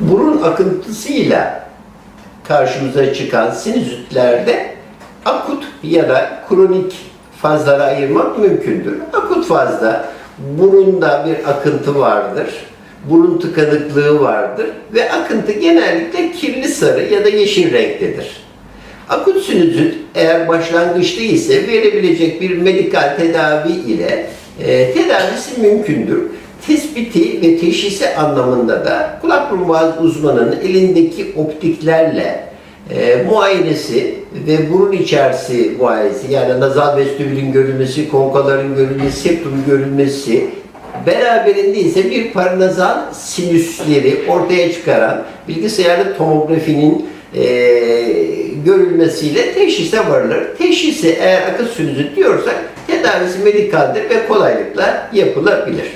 burun akıntısıyla karşımıza çıkan sinüzitlerde akut ya da kronik fazlara ayırmak mümkündür. Akut fazda burunda bir akıntı vardır. Burun tıkanıklığı vardır ve akıntı genellikle kirli sarı ya da yeşil renktedir. Akut sinüzit eğer başlangıçta ise verebilecek bir medikal tedavi ile e, tedavisi mümkündür. Tespiti ve teşhisi anlamında da kulak burun boğaz uzmanının elindeki optiklerle e, muayenesi ve burun içerisi muayenesi yani nazal vestibülün görülmesi, konkaların görülmesi, septumun görülmesi beraberinde ise bir paranazal sinüsleri ortaya çıkaran bilgisayarlı tomografinin e, görülmesiyle teşhise varılır. Teşhisi eğer akıl sinüzit diyorsak tedavisi medikaldir ve kolaylıkla yapılabilir.